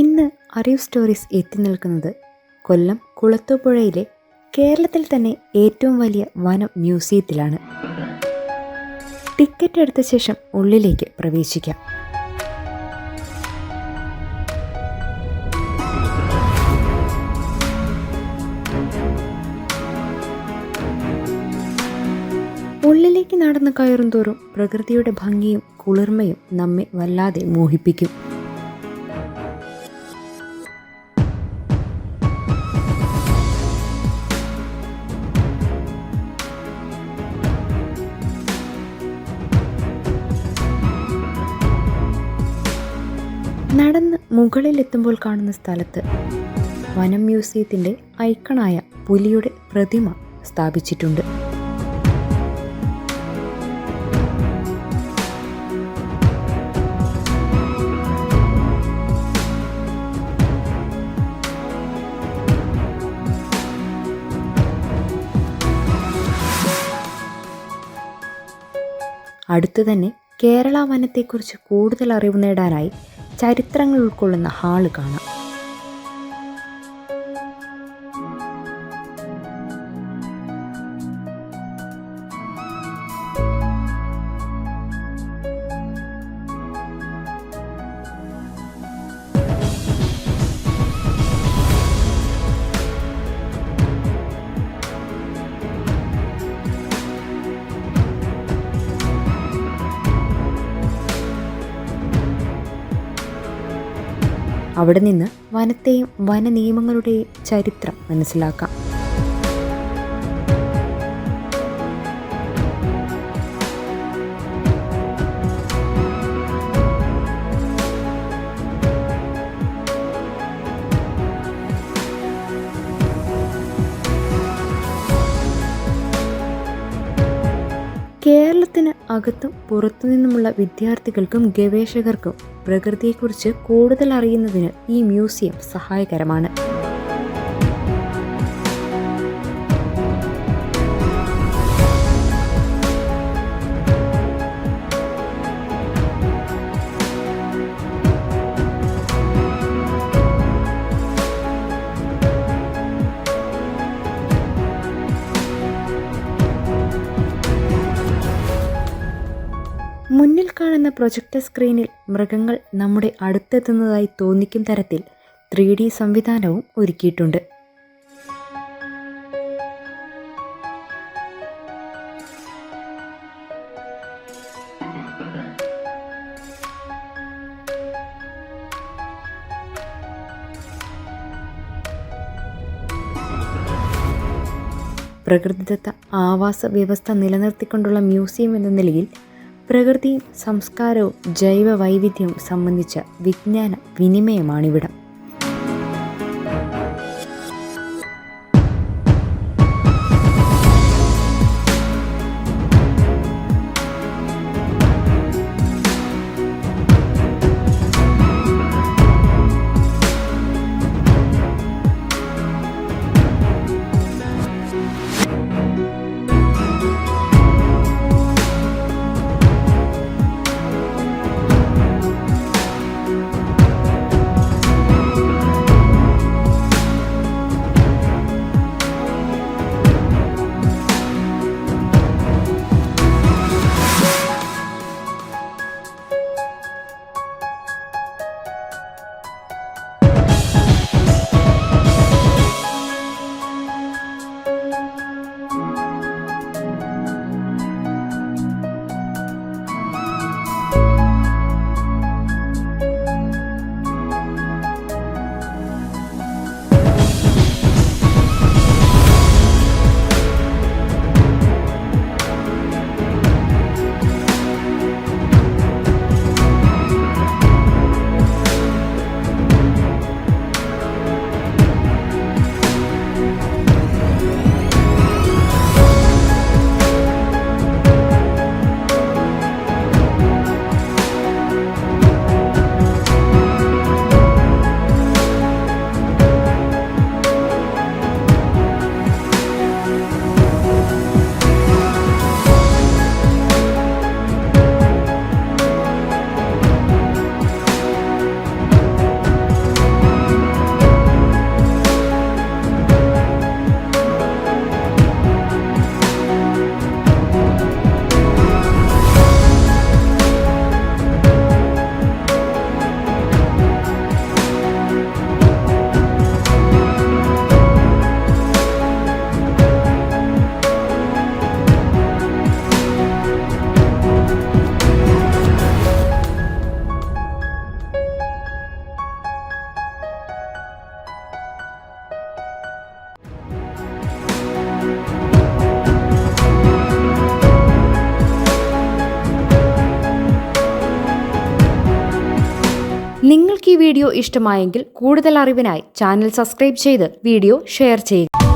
ഇന്ന് അറിവ് സ്റ്റോറീസ് എത്തി നിൽക്കുന്നത് കൊല്ലം കുളത്തൂപ്പുഴയിലെ കേരളത്തിൽ തന്നെ ഏറ്റവും വലിയ വനം മ്യൂസിയത്തിലാണ്. ടിക്കറ്റ് എടുത്ത ശേഷം ഉള്ളിലേക്ക് പ്രവേശിക്കാം. ഉള്ളിലേക്ക് നടന്ന് കയറും തോറും പ്രകൃതിയുടെ ഭംഗിയും കുളിർമയും നമ്മെ വല്ലാതെ മോഹിപ്പിക്കും. നടന്ന് മുകളിലെത്തുമ്പോൾ കാണുന്ന സ്ഥലത്ത് വനം മ്യൂസിയത്തിന്റെ ഐക്കണായ പുലിയുടെ പ്രതിമ സ്ഥാപിച്ചിട്ടുണ്ട്. അടുത്തു തന്നെ കേരള വനത്തെക്കുറിച്ച് കൂടുതൽ അറിവ് നേടാനായി ചരിത്രങ്ങൾ ഉൾക്കൊള്ളുന്ന ഹാൾ കാണാം. അവിടെ നിന്ന് വനത്തെയും വന നിയമങ്ങളുടെയും ചരിത്രം മനസ്സിലാക്കാം. കേരളത്തിന് അകത്തും പുറത്തുനിന്നുമുള്ള വിദ്യാർത്ഥികൾക്കും ഗവേഷകർക്കും പ്രകൃതിയെക്കുറിച്ച് കൂടുതൽ അറിയുന്നതിന് ഈ മ്യൂസിയം സഹായകരമാണ്. മുന്നിൽ കാണുന്ന പ്രൊജക്ടർ സ്ക്രീനിൽ മൃഗങ്ങൾ നമ്മുടെ അടുത്തെത്തുന്നതായി തോന്നിക്കും തരത്തിൽ ത്രീ ഡി സംവിധാനവും ഒരുക്കിയിട്ടുണ്ട്. പ്രകൃതിദത്ത ആവാസ വ്യവസ്ഥ നിലനിർത്തിക്കൊണ്ടുള്ള മ്യൂസിയം എന്ന നിലയിൽ പ്രകൃതിയും സംസ്കാരവും ജൈവ വൈവിധ്യവും സംബന്ധിച്ച വിജ്ഞാന വിനിമയമാണിവിടം. വീഡിയോ ഇഷ്ടമായെങ്കിൽ കൂടുതൽ അറിവിനായി ചാനൽ സബ്സ്ക്രൈബ് ചെയ്ത് വീഡിയോ ഷെയർ ചെയ്യുക.